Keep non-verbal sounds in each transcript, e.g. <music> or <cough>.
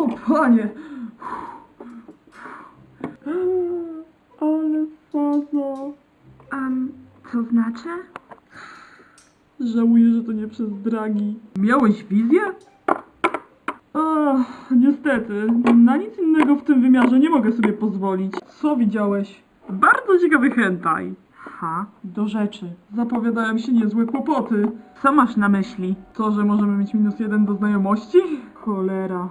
O panie! Ale faza. Um, co znaczy? Żałuję, że to nie przez dragi. Miałeś wizję? Ach, niestety, na nic innego w tym wymiarze nie mogę sobie pozwolić. Co widziałeś? Bardzo ciekawy hentai. Ha? Do rzeczy. Zapowiadają się niezłe kłopoty. Co masz na myśli? To, że możemy mieć minus jeden do znajomości? Cholera.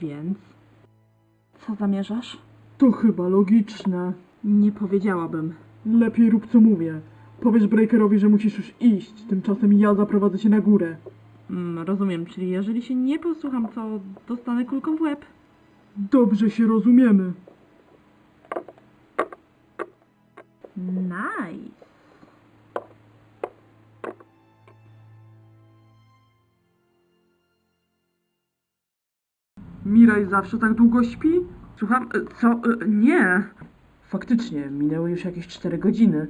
Więc? Co zamierzasz? To chyba logiczne. Nie powiedziałabym. Lepiej rób co mówię. Powiesz Breakerowi, że musisz już iść. Tymczasem ja zaprowadzę cię na górę. Mm, rozumiem, czyli jeżeli się nie posłucham, to dostanę kulką w łeb. Dobrze się rozumiemy. Nice. Miraj zawsze tak długo śpi? Słucham? e, Co? E, Nie. Faktycznie, minęły już jakieś 4 godziny.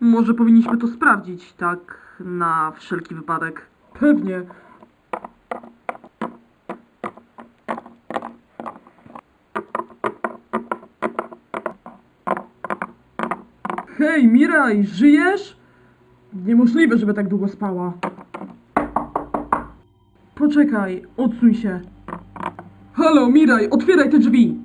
Może powinniśmy to sprawdzić, tak na wszelki wypadek. Pewnie. Hej, Miraj, żyjesz? Niemożliwe, żeby tak długo spała. Poczekaj, odsuń się. Halo, Miraj, otwieraj te drzwi!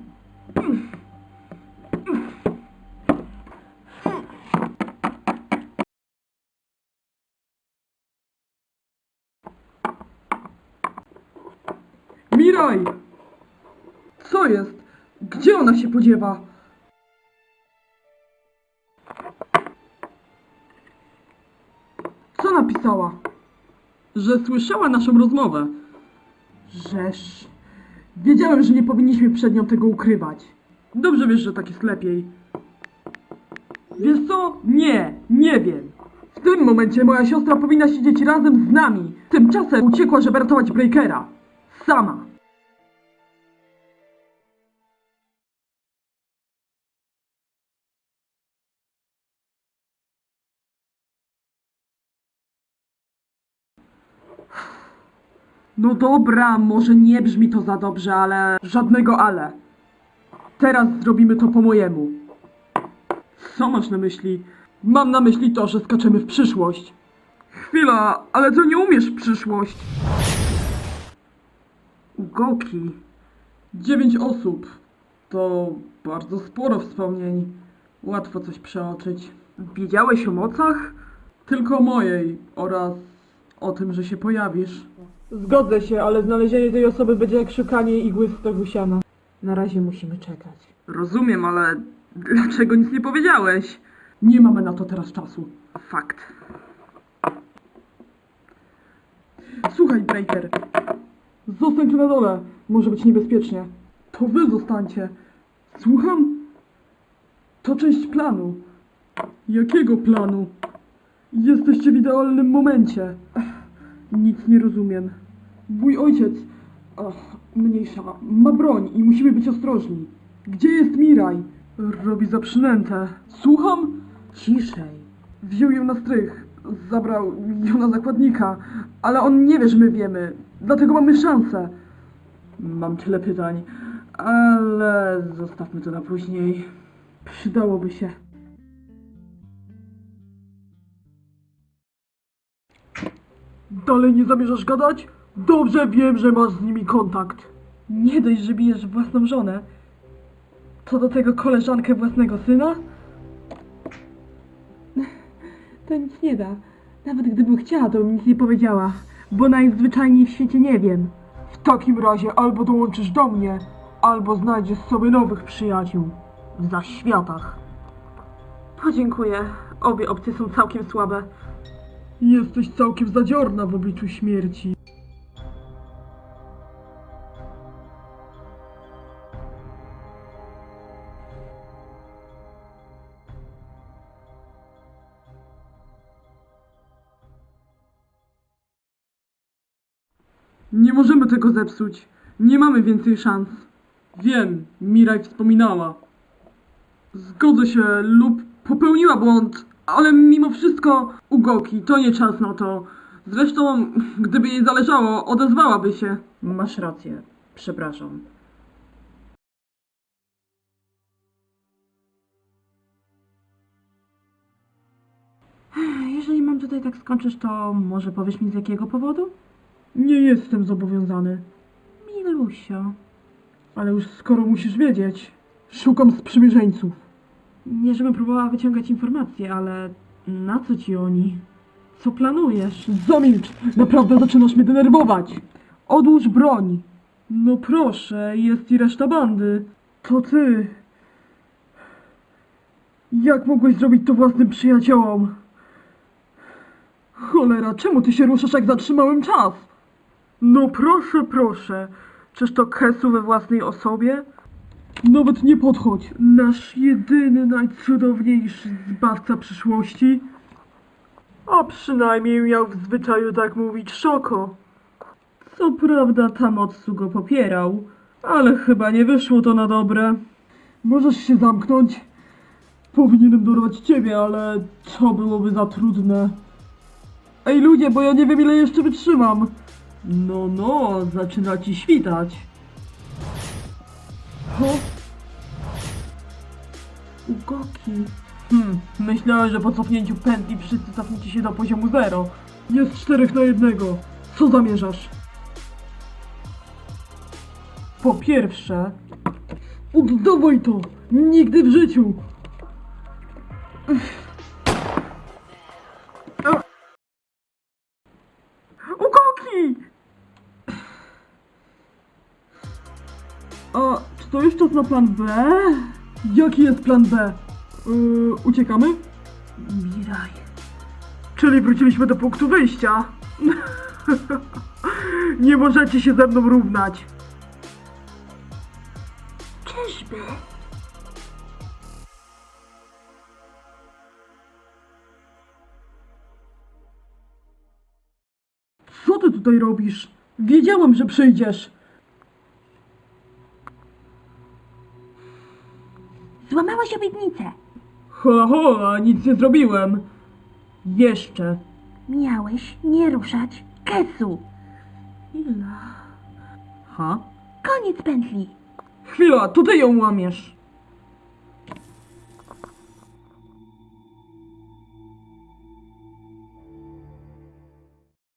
Miraj! Co jest? Gdzie ona się podziewa? Co napisała? Że słyszała naszą rozmowę. Żeż. Wiedziałem, że nie powinniśmy przed nią tego ukrywać. Dobrze wiesz, że tak jest lepiej. Wiesz co? Nie, nie wiem. W tym momencie moja siostra powinna siedzieć razem z nami. Tymczasem uciekła, żeby ratować Breakera. Sama. No dobra, może nie brzmi to za dobrze, ale... Żadnego ale. Teraz zrobimy to po mojemu. Co masz na myśli? Mam na myśli to, że skaczemy w przyszłość. Chwila, ale to nie umiesz w przyszłość. Goki. Dziewięć osób. To bardzo sporo wspomnień. Łatwo coś przeoczyć. Wiedziałeś o mocach? Tylko mojej oraz o tym, że się pojawisz. Zgodzę się, ale znalezienie tej osoby będzie jak szukanie igły w stogu siana. Na razie musimy czekać. Rozumiem, ale dlaczego nic nie powiedziałeś? Nie mamy na to teraz czasu. Fakt. Słuchaj, Breaker. Zostań tu na dole. Może być niebezpiecznie. To wy zostańcie. Słucham? To część planu. Jakiego planu? Jesteście w idealnym momencie. Nic nie rozumiem. Mój ojciec, ach, mniejsza, ma broń i musimy być ostrożni. Gdzie jest Miraj? Robi za przynętę. Słucham? Ciszej. Wziął ją na strych. Zabrał ją na zakładnika. Ale on nie wie, że my wiemy. Dlatego mamy szansę. Mam tyle pytań, ale zostawmy to na później. Przydałoby się. Dalej nie zamierzasz gadać? Dobrze wiem, że masz z nimi kontakt. Nie dość, że bijesz własną żonę, to do tego koleżankę własnego syna? To nic nie da. Nawet gdybym chciała, to bym nic nie powiedziała, bo najzwyczajniej w świecie nie wiem. W takim razie albo dołączysz do mnie, Albo znajdziesz sobie nowych przyjaciół w zaświatach. Podziękuję. Obie opcje są całkiem słabe. Jesteś całkiem zadziorna w obliczu śmierci. Nie możemy tego zepsuć. Nie mamy więcej szans. Wiem, Miraj wspominała. Zgodzę się lub popełniła błąd, ale mimo wszystko Ugoki, to nie czas na to. Zresztą, gdyby jej zależało, odezwałaby się. Masz rację. Przepraszam. Jeżeli mam tutaj tak skończyć, to może powiesz mi z jakiego powodu? Nie jestem zobowiązany, Milusio. ale już skoro musisz wiedzieć, szukam sprzymierzeńców. Nie żebym próbowała wyciągać informacje, ale na co ci oni? Co planujesz? Zamilcz! Naprawdę zaczynasz mnie denerwować! Odłóż broń! No proszę, jest i reszta bandy. To ty. Jak mogłeś zrobić to własnym przyjaciołom? Cholera, czemu ty się ruszasz jak zatrzymałem czas? No proszę, proszę. Czyż to Kesu we własnej osobie? Nawet nie podchodź. Nasz jedyny, najcudowniejszy zbawca przyszłości. A przynajmniej miał w zwyczaju tak mówić Szoko. Co prawda Tamotsu go popierał, ale chyba nie wyszło to na dobre. Możesz się zamknąć? Powinienem dorwać ciebie, ale to byłoby za trudne. Ej ludzie, bo ja nie wiem ile jeszcze wytrzymam. No, no, zaczyna ci świtać. Ugoki. Hmm, myślałem, że po cofnięciu pętli wszyscy cofniecie się do poziomu zero. Jest czterech na jednego. Co zamierzasz? Po pierwsze... Oddawaj to! Nigdy w życiu! Ugoki! A, czy to już czas na plan B? Jaki jest plan B? Yy, uciekamy? Miraj. Czyli wróciliśmy do punktu wyjścia. <laughs> Nie możecie się ze mną równać. Czyżby? Co ty tutaj robisz? Wiedziałem, że przyjdziesz. Złamałaś obietnicę. Ho, ho, a nic nie zrobiłem. Jeszcze. Miałeś nie ruszać Kesu. Chwila. Ha? Koniec pętli. Chwila, to ty ją łamiesz.